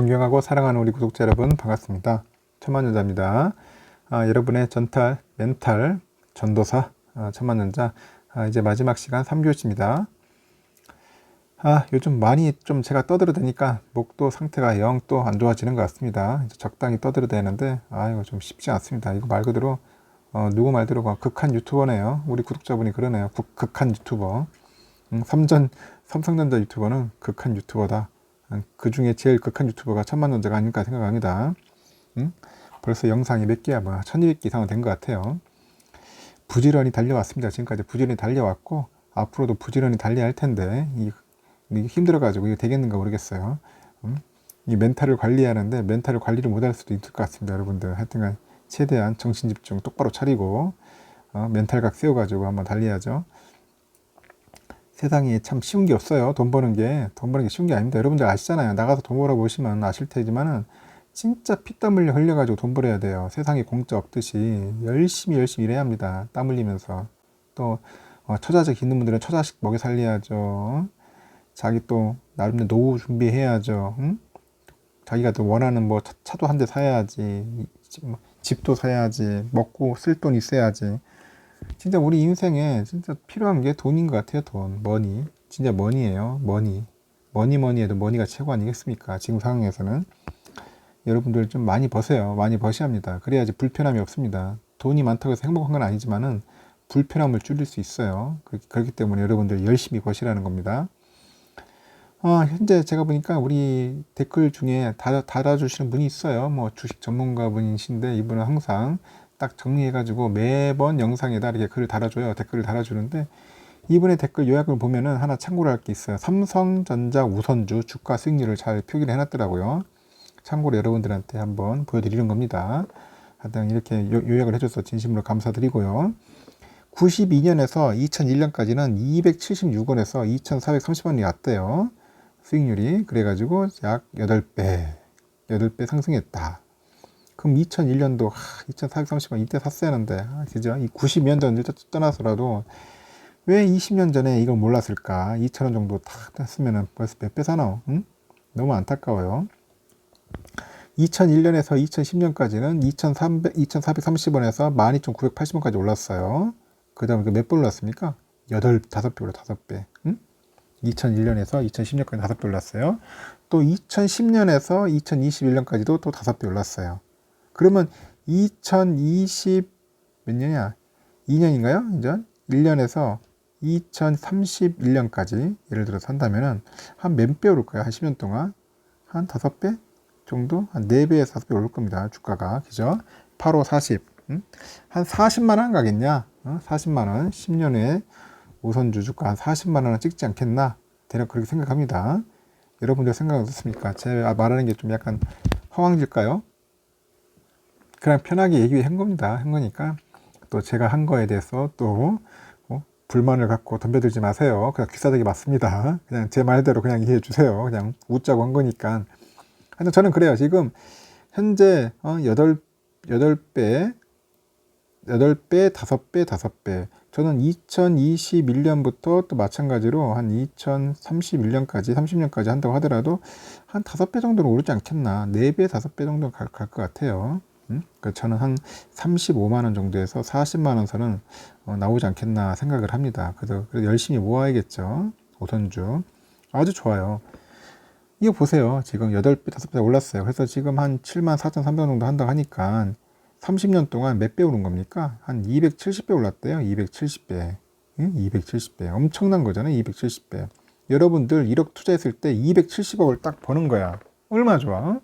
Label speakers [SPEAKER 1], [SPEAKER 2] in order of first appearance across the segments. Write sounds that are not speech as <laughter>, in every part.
[SPEAKER 1] 존경하고 사랑하는 우리 구독자 여러분 반갑습니다. 천만여자입니다. 아, 여러분의 전탈, 멘탈, 전도사, 아, 천만여자 아, 이제 마지막 시간 3교시입니다. 아, 요즘 많이 좀 제가 떠들어대니까 목도 상태가 영 또 안 좋아지는 것 같습니다. 적당히 떠들어대는데 아 이거 좀 쉽지 않습니다. 이거 말 그대로 어, 누구 말대로 가 극한 유튜버네요. 우리 구독자분이 그러네요. 국- 극한 유튜버. 음, 삼전 삼성전자 유튜버는 극한 유튜버다. 그 중에 제일 극한 유튜버가 천만 원자가 아닐까 생각합니다. 응? 벌써 영상이 몇 개야, 뭐, 1200개 이상은 된 것 같아요. 부지런히 달려왔습니다. 지금까지 부지런히 달려왔고, 앞으로도 부지런히 달려야 할 텐데, 이, 이게 힘들어가지고 이게 되겠는가 모르겠어요. 음? 이 멘탈을 관리하는데, 멘탈을 관리를 못할 수도 있을 것 같습니다. 여러분들. 하여튼간, 최대한 정신 집중 똑바로 차리고, 어, 멘탈각 세워가지고 한번 달려야죠. 세상에 참 쉬운 게 없어요. 돈 버는 게. 돈 버는 게 쉬운 게 아닙니다. 여러분들 아시잖아요. 나가서 돈 벌어 보시면 아실 테지만은 진짜 피땀 흘려 흘려가지고 돈 벌어야 돼요. 세상에 공짜 없듯이 열심히 열심히 일해야 합니다. 땀 흘리면서. 또, 어, 처자식 있는 분들은 처자식 먹여 살려야죠. 자기 또, 나름대로 노후 준비해야죠. 응? 자기가 또 원하는 뭐 차, 도 한 대 사야지. 집- 뭐 집도 사야지. 먹고 쓸 돈 있어야지. 진짜 우리 인생에 진짜 필요한 게 돈인 것 같아요. 돈, 머니. 진짜 머니예요. 머니. 머니 머니 해도 머니가 최고 아니겠습니까? 지금 상황에서는 여러분들 좀 많이 버세요. 많이 버셔야 합니다. 그래야지 불편함이 없습니다. 돈이 많다고 해서 행복한 건 아니지만은 불편함을 줄일 수 있어요. 그- 그렇기 때문에 여러분들 열심히 버시라는 겁니다. 어, 현재 제가 보니까 우리 댓글 중에 달아, 달아주시는 분이 있어요. 뭐 주식 전문가 분이신데 이분은 항상 딱 정리해가지고 매번 영상에다 이렇게 글을 달아줘요. 댓글을 달아주는데 이분의 댓글 요약을 보면은 하나 참고를 할 게 있어요. 삼성전자 우선주 주가 수익률을 잘 표기를 해놨더라고요. 참고로 여러분들한테 한번 보여드리는 겁니다. 하여튼 이렇게 요, 요약을 해줘서 진심으로 감사드리고요. 92년에서 2001년까지는 276원에서 2,430원이 왔대요. 수익률이. 그래가지고 약 8배, 8배 상승했다. 그럼 2001년도 2,430원 이때 샀어야 하는데 아, 그죠? 이 90년 전을 떠나서라도 왜 20년 전에 이걸 몰랐을까? 2,000원 정도 탁 했으면 벌써 몇배 사나? 응? 너무 안타까워요. 2001년에서 2010년까지는 2,300, 2,430원에서 12,980원까지 올랐어요. 그 다음에 몇 배 올랐습니까? 8, 5배 올라 5배. 응? 2001년에서 2010년까지 5배 올랐어요. 또 2010년에서 2021년까지도 또 5배 올랐어요. 그러면 2020 몇 년이야? 2년인가요? 이제 1년에서 2031년까지 예를 들어서 한다면은 한 몇 배 오를까요? 한 10년 동안 한 5배 정도? 한 4배에서 5배 오를 겁니다. 주가가. 그죠? 8, 5, 40. 응? 한 40만 원 가겠냐? 어? 40만 원. 10년에 우선주 주가 한 40만 원은 찍지 않겠나? 대략 그렇게 생각합니다. 여러분들 생각은 어떻습니까? 제가 말하는 게 좀 약간 허황질까요? 그냥 편하게 얘기한 겁니다. 한 거니까 또 제가 한 거에 대해서 또 어? 불만을 갖고 덤벼들지 마세요. 그냥 귀싸대기 맞습니다. 그냥 제 말대로 그냥 이해해 주세요. 그냥 웃자고 한 거니까. 하여튼 저는 그래요. 지금 현재 어, 8, 8배, 8배, 5배, 5배. 저는 2021년부터 또 마찬가지로 한 2031년까지, 30년까지 한다고 하더라도 한 5배 정도는 오르지 않겠나. 4배, 5배 정도 갈 것 같아요. 음? 그 저는 한 35만 원 정도에서 40만 원 선은 어, 나오지 않겠나 생각을 합니다. 그래서, 그래서 열심히 모아야겠죠. 오선주. 아주 좋아요. 이거 보세요. 지금 8배, 5배 올랐어요. 그래서 지금 한 7만 4,300원 정도 한다고 하니까 30년 동안 몇 배 오른 겁니까? 한 270배 올랐대요. 270배. 응? 270배. 엄청난 거잖아요. 270배. 여러분들 1억 투자했을 때 270억을 딱 버는 거야. 얼마나 좋아?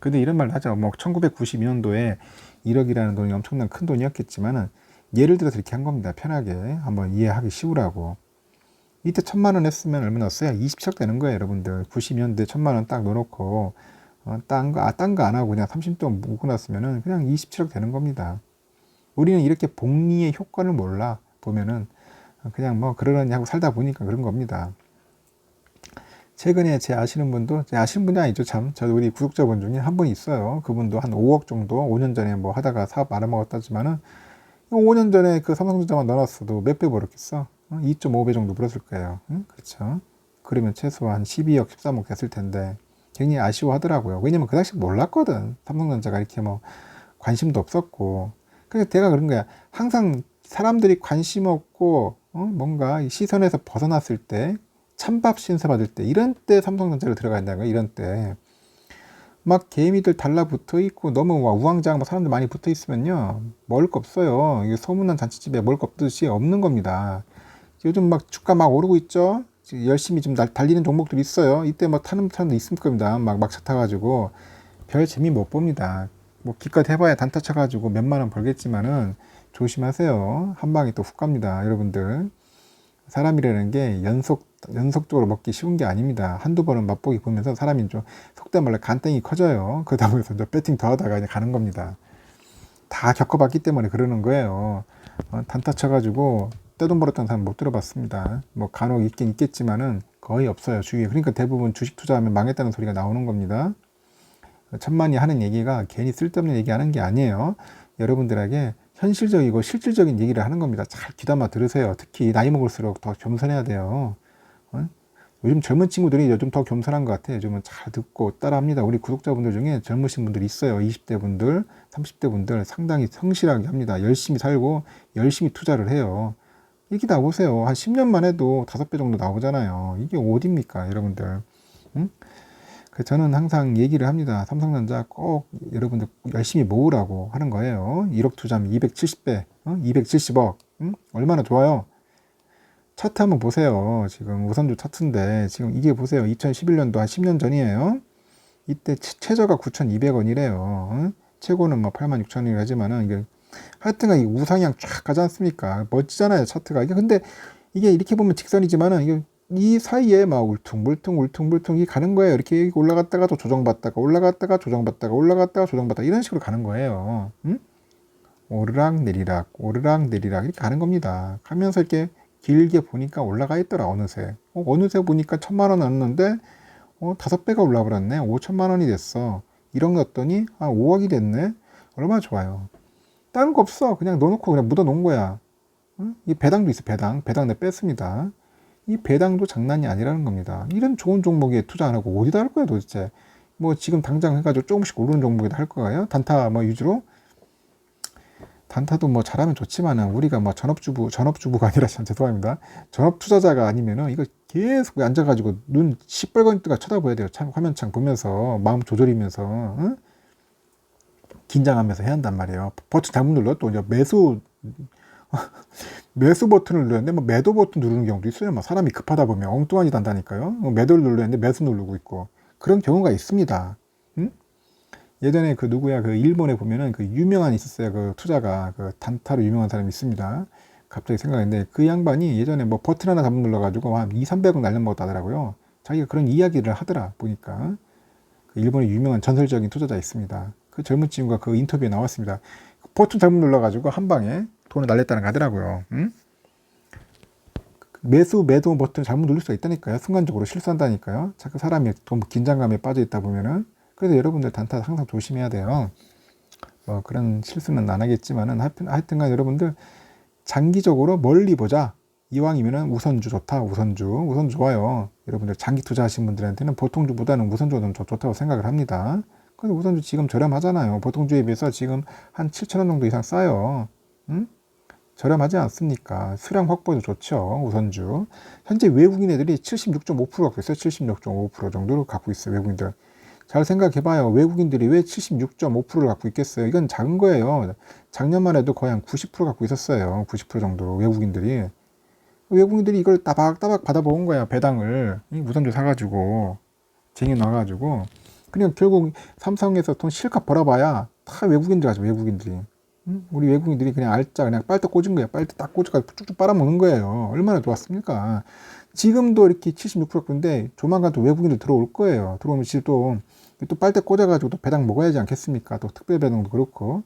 [SPEAKER 1] 근데 이런 말 하죠. 뭐 1992년도에 1억이라는 돈이 엄청난 큰 돈이었겠지만은 예를 들어서 이렇게 한 겁니다. 편하게 한번 이해하기 쉬우라고. 이때 천만 원 했으면 얼마 넣었어요? 27억 되는 거예요, 여러분들. 90년대 천만 원 딱 넣어놓고 어, 딴 거, 아, 딴 거 안 하고 그냥 30돈 묵고 났으면은 그냥 27억 되는 겁니다. 우리는 이렇게 복리의 효과를 몰라 보면은 그냥 뭐 그러려니 하고 살다 보니까 그런 겁니다. 최근에 제 아시는 분도 제 아시는 분이 아니죠 참 저도 우리 구독자분 중에 한분 있어요 그분도 한 5억 정도 5년 전에 뭐 하다가 사업 말아먹었다지만은 5년 전에 그 삼성전자만 넣어놨어도 몇 배 벌었겠어 2.5배 정도 벌었을 거예요 응? 그렇죠 그러면 최소한 12억 13억 됐을 텐데 굉장히 아쉬워하더라고요. 왜냐면 그 당시 몰랐거든. 삼성전자가 이렇게 뭐 관심도 없었고. 그래서 내가 그런 거야. 항상 사람들이 관심 없고 어? 뭔가 이 시선에서 벗어났을 때 찬밥 신세 받을 때 이런 때 삼성전자를 들어가야 된다는 거야. 이런 때. 막 개미들 달라붙어 있고 너무 막 우왕좌왕 막 사람들 많이 붙어 있으면요 먹을 거 없어요. 이게 소문난 잔치집에 먹을 거 없듯이 없는 겁니다. 요즘 막 주가 막 오르고 있죠? 열심히 좀 날- 달리는 종목들이 있어요. 이때 막 타는 사람도 있을 겁니다. 막 막차 타가지고. 별 재미 못 봅니다. 뭐 기껏 해봐야 단타 쳐가지고 몇만 원 벌겠지만은 조심하세요. 한 방에 또 훅 갑니다 여러분들. 사람이라는 게 연속 연속적으로 먹기 쉬운 게 아닙니다. 한두 번은 맛보기 보면서 사람이 좀 속된 말로 간땡이 커져요. <laughs> 그러다 보면서 이제 배팅 더 하다가 이제 가는 겁니다. 다 겪어봤기 때문에 그러는 거예요. 어, 단타 쳐가지고 떼돈 벌었던 사람 못 들어봤습니다. 뭐 간혹 있긴 있겠지만은 거의 없어요 주위에. 그러니까 대부분 주식 투자하면 망했다는 소리가 나오는 겁니다. 천만이 하는 얘기가 괜히 쓸데없는 얘기 하는 게 아니에요. 여러분들에게 현실적이고 실질적인 얘기를 하는 겁니다. 잘 귀담아 들으세요. 특히 나이 먹을수록 더 겸손해야 돼요. 어? 요즘 젊은 친구들이 요즘 더 겸손한 것 같아요. 요즘은 잘 듣고 따라합니다. 우리 구독자분들 중에 젊으신 분들 있어요. 20대 분들, 30대 분들 상당히 성실하게 합니다. 열심히 살고 열심히 투자를 해요. 이렇게 나오세요. 한 10년만 해도 다섯 배 정도 나오잖아요. 이게 어딥니까, 여러분들? 응? 그 저는 항상 얘기를 합니다. 삼성전자 꼭 여러분들 열심히 모으라고 하는 거예요. 1억 투자면 270배, 어? 270억, 응? 얼마나 좋아요. 차트 한번 보세요. 지금 우선주 차트인데 지금 이게 보세요. 2011년도 한 10년 전이에요. 이때 최- 최저가 9,200원이래요. 어? 최고는 뭐 86,000원이라 하지만은 이게 하여튼간 이 우상향 쫙 가지 않습니까? 멋지잖아요, 차트가. 이게 근데 이게 이렇게 보면 직선이지만은 이게 이 사이에 막 울퉁불퉁 울퉁불퉁 이 가는 거예요. 이렇게 올라갔다가 또 조정받다가 올라갔다가 조정받다가 올라갔다가 조정받다가 이런 식으로 가는 거예요. 응? 오르락 내리락 오르락 내리락 이렇게 가는 겁니다. 가면서 이렇게 길게 보니까 올라가 있더라 어느새. 어, 어느새 보니까 천만 원 왔는데 어, 다섯 배가 올라버렸네. 오천만 원이 됐어. 이런 거 했더니 한 5억이 됐네. 얼마나 좋아요. 다른 거 없어. 그냥 넣어놓고 그냥 묻어 놓은 거야. 응? 이 배당도 있어. 배당. 배당 내 뺐습니다. 이 배당도 장난이 아니라는 겁니다. 이런 좋은 종목에 투자 안 하고 어디다 할 거야 도대체? 뭐 지금 당장 해가지고 조금씩 오르는 종목에다 할 거예요? 단타 뭐 위주로? 단타도 뭐 잘하면 좋지만은 우리가 뭐 전업주부 전업주부가 아니라 참 죄송합니다. 전업 투자자가 아니면은 이거 계속 앉아가지고 눈 시뻘건 뜨가 쳐다봐야 돼요. 참 화면창 보면서 마음 조절이면서 응? 긴장하면서 해야 한단 말이에요. 버튼 잘못 눌러 또 이제 매수 <laughs> 매수 버튼을 눌렀는데 뭐 매도 버튼 누르는 경우도 있어요. 뭐 사람이 급하다 보면 엉뚱한 짓 한다니까요. 뭐 매도를 눌렀는데 매수 누르고 있고 그런 경우가 있습니다. 응? 예전에 그 누구야 그 일본에 보면은 그 유명한 있었어요. 그 투자가 그 단타로 유명한 사람이 있습니다. 갑자기 생각했는데 그 양반이 예전에 뭐 버튼 하나 잘못 눌러가지고 한 2, 300원 날려먹었다더라고요. 자기가 그런 이야기를 하더라 보니까 그 일본의 유명한 전설적인 투자자 있습니다. 그 젊은 친구가 그 인터뷰에 나왔습니다. 버튼 잘못 눌러가지고 한 방에 돈을 날렸다는 거 하더라고요. 응? 매수 매도 버튼 잘못 누를 수가 있다니까요. 순간적으로 실수한다니까요. 자꾸 사람이 좀 긴장감에 빠져 있다 보면은 그래서 여러분들 단타 항상 조심해야 돼요. 뭐 그런 실수는 안 하겠지만은 하여튼 하여튼간 여러분들 장기적으로 멀리 보자. 이왕이면은 우선주 좋다. 우선주 우선주 좋아요. 여러분들 장기 투자하신 분들한테는 보통주보다는 우선주가 좀 좋다고 생각을 합니다. 근데 우선주 지금 저렴하잖아요. 보통주에 비해서 지금 한 7천 원 정도 이상 싸요. 응? 저렴하지 않습니까? 수량 확보도 좋죠. 우선주. 현재 외국인 애들이 76.5% 갖고 있어요. 76.5% 정도로 갖고 있어요. 외국인들. 잘 생각해봐요. 외국인들이 왜 76.5%를 갖고 있겠어요? 이건 작은 거예요. 작년만 해도 거의 한 90% 갖고 있었어요. 90% 정도로 외국인들이. 외국인들이 이걸 따박따박 받아본 거야. 배당을. 이 우선주 사가지고. 쟁여 놔가지고. 그냥 결국 삼성에서 돈 실컷 벌어봐야 다 외국인들 하죠. 외국인들이. 응? 우리 외국인들이 그냥 알짜 그냥 빨대 꽂은 거야. 빨대 딱 꽂아가지고 쭉쭉 빨아먹는 거예요. 얼마나 좋았습니까? 지금도 이렇게 76%인데 조만간 또 외국인들 들어올 거예요. 들어오면 지금 또, 또 빨대 꽂아가지고 또 배당 먹어야지 않겠습니까? 또 특별 배당도 그렇고.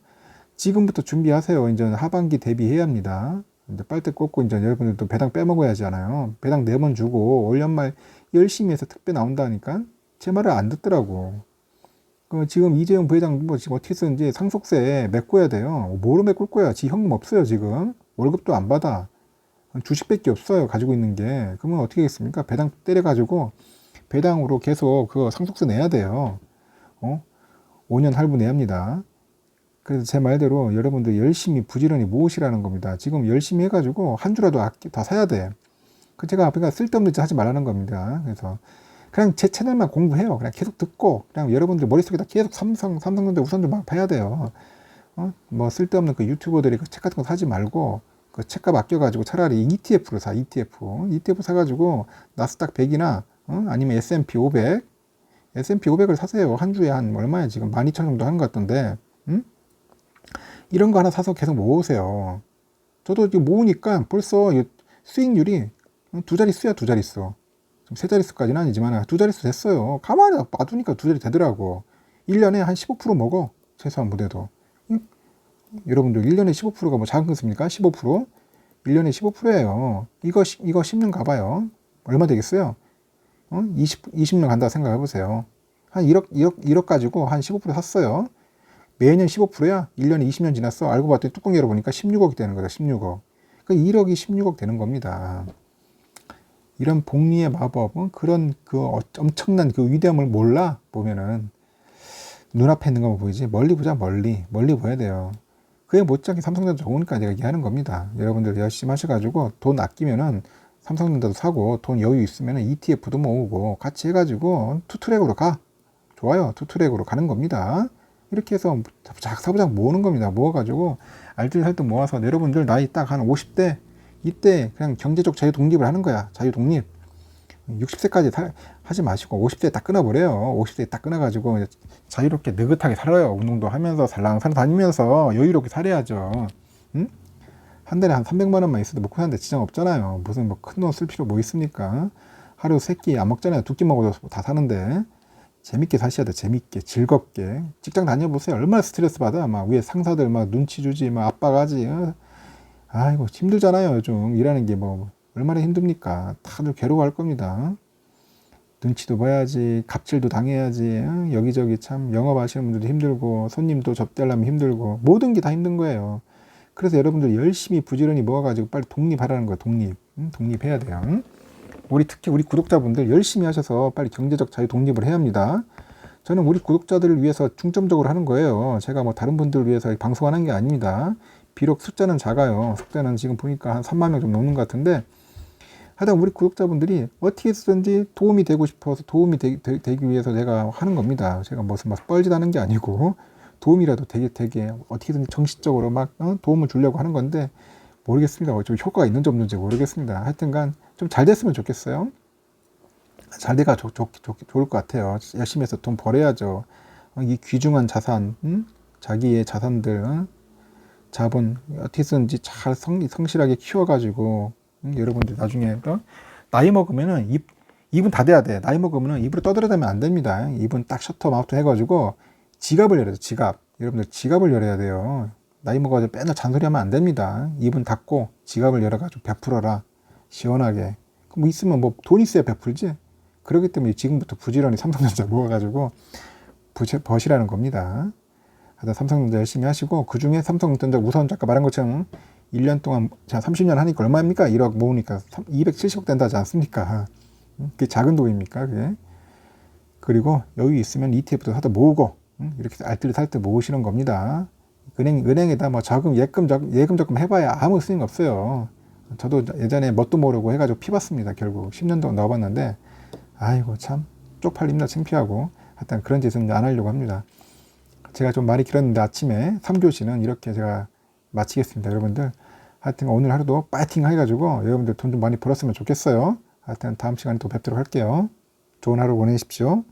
[SPEAKER 1] 지금부터 준비하세요. 이제 하반기 대비해야 합니다. 이제 빨대 꽂고 이제 여러분들도 배당 빼먹어야지 않아요. 배당 네 번 주고 올 연말 열심히 해서 특배 나온다니까 제 말을 안 듣더라고. 그 지금 이재용 부회장 뭐 지금 어떻게 쓰는지 상속세 메꿔야 돼요. 뭐로 메꿀 거야? 지 현금 없어요 지금. 월급도 안 받아. 주식밖에 없어요 가지고 있는 게. 그러면 어떻게 하겠습니까? 배당 때려 가지고 배당으로 계속 그 상속세 내야 돼요. 어? 5년 할부 내야 합니다. 그래서 제 말대로 여러분들 열심히 부지런히 모으시라는 겁니다. 지금 열심히 해가지고 한 주라도 다 사야 돼. 그 제가 그러니까 쓸데없는 짓 하지 말라는 겁니다. 그래서 그냥 제 채널만 공부해요. 그냥 계속 듣고 그냥 여러분들 머릿속에다 계속 삼성 삼성전자 우선도 막 봐야 돼요. 어? 뭐 쓸데없는 그 유튜버들이 그 책 같은 거 사지 말고 그 책값 아껴가지고 차라리 ETF를 사 ETF ETF 사가지고 나스닥 100이나 어? 아니면 S&P 500 S&P 500을 사세요. 한 주에 한 얼마야 지금 12,000 정도 하는 것 같던데 응? 이런 거 하나 사서 계속 모으세요. 저도 지금 모으니까 벌써 이 수익률이 두 자릿수야 두 자릿수. 좀세 자릿수까지는 아니지만 두 자릿수 됐어요. 가만히 놔두니까 두 자리 되더라고. 1년에 한 15% 먹어. 최소한 무대도. 응? 여러분들 1년에 15%가 뭐 작은 것입니까? 15%? 1년에 15%예요. 이거 시- 이거 10년 가봐요. 얼마 되겠어요? 어? 20, 20년 간다 생각해 보세요. 한 1억, 2억, 1억 가지고 한 15% 샀어요. 매년 15%야. 1년에 20년 지났어. 알고 봤더니 뚜껑 열어보니까 16억이 되는 거다. 16억. 그 1억이 16억 되는 겁니다. 이런 복리의 마법은 그런 그 어- 엄청난 그 위대함을 몰라 보면은 눈앞에 있는 것만 보이지 멀리 보자 멀리 멀리 보야 돼요. 그에 못지않게 삼성전자 좋으니까 제가 얘기하는 겁니다. 여러분들 열심히 하셔가지고 돈 아끼면은 삼성전자도 사고 돈 여유 있으면은 ETF도 모으고 같이 해가지고 투트랙으로 가. 좋아요. 투트랙으로 가는 겁니다. 이렇게 해서 작 사부작 모으는 겁니다. 모아가지고 알뜰살뜰 모아서 여러분들 나이 딱 한 50대 이때 그냥 경제적 자유 독립을 하는 거야. 자유 독립. 60세까지 하지 마시고 50세에 딱 끊어버려요. 50세에 딱 끊어가지고 자유롭게 느긋하게 살아요. 운동도 하면서 살랑살랑 다니면서 여유롭게 살아야죠. 응? 한 달에 한 300만 원만 있어도 먹고 사는데 지장 없잖아요. 무슨 뭐 큰 돈 쓸 필요 뭐 있습니까? 하루 세 끼 안 먹잖아요. 두 끼 먹어도 다 사는데 재밌게 사셔야 돼. 재밌게 즐겁게 직장 다녀보세요. 얼마나 스트레스 받아. 막 위에 상사들 막 눈치 주지, 막 압박하지. 어? 아이고 힘들잖아요. 요즘 일하는 게 뭐 얼마나 힘듭니까? 다들 괴로워할 겁니다. 눈치도 봐야지, 갑질도 당해야지, 어? 여기저기 참 영업하시는 분들도 힘들고, 손님도 접대하려면 힘들고, 모든 게 다 힘든 거예요. 그래서 여러분들 열심히 부지런히 모아가지고 빨리 독립하라는 거예요, 독립. 응? 독립해야 돼요. 응? 우리 특히 우리 구독자분들 열심히 하셔서 빨리 경제적 자유 독립을 해야 합니다. 저는 우리 구독자들을 위해서 중점적으로 하는 거예요. 제가 뭐 다른 분들을 위해서 방송 하는 게 아닙니다. 비록 숫자는 작아요. 숫자는 지금 보니까 한 3만 명 좀 넘는 것 같은데, 하여튼 우리 구독자분들이 어떻게 해서든지 도움이 되고 싶어서 도움이 되, 기 위해서 제가 하는 겁니다. 제가 무슨 막 뻘짓하는 게 아니고 도움이라도 되게 되게 어떻게든 정식적으로 막 어? 도움을 주려고 하는 건데 모르겠습니다. 좀 효과가 있는지 없는지 모르겠습니다. 하여튼간 좀 잘 됐으면 좋겠어요. 잘 돼가 좋, 좋, 좋, 좋을 것 같아요. 열심히 해서 돈 벌어야죠. 어, 이 귀중한 자산, 음? 자기의 자산들, 어? 자본 어떻게든지 잘 성, 성실하게 키워가지고 음, 여러분들 나중에 또 나이 먹으면은 입 입은 다 돼야 돼. 나이 먹으면은 입으로 떠들어대면 안 됩니다. 입은 딱 셔터 마우트 해가지고 지갑을 열어야 돼. 지갑. 여러분들 지갑을 열어야 돼요. 나이 먹어가지고 맨날 잔소리하면 안 됩니다. 입은 닫고 지갑을 열어가지고 베풀어라. 시원하게. 뭐 있으면 뭐 돈 있어야 베풀지. 그렇기 때문에 지금부터 부지런히 삼성전자 <laughs> 모아가지고 부채 버시라는 겁니다. 하여튼 삼성전자 열심히 하시고 그 중에 삼성전자 우선 아까 말한 것처럼 1년 동안 자 30년 하니까 얼마입니까? 1억 모으니까 270억 된다지 않습니까? 음, 그게 작은 돈입니까? 그게 그리고 여유 있으면 ETF도 사다 모으고 음, 이렇게 알뜰히 살 때 모으시는 겁니다. 은행 은행에다 뭐 자금 예금 적 예금 적금 해봐야 아무 쓰임 없어요. 저도 예전에 뭣도 모르고 해가지고 피봤습니다. 결국 10년 동안 넣어봤는데 아이고 참 쪽팔립니다. 창피하고 하여튼 그런 짓은 안 하려고 합니다. 제가 좀 말이 길었는데 아침에 3교시는 이렇게 제가 마치겠습니다. 여러분들 하여튼 오늘 하루도 파이팅 해가지고 여러분들 돈 좀 많이 벌었으면 좋겠어요. 하여튼 다음 시간에 또 뵙도록 할게요. 좋은 하루 보내십시오.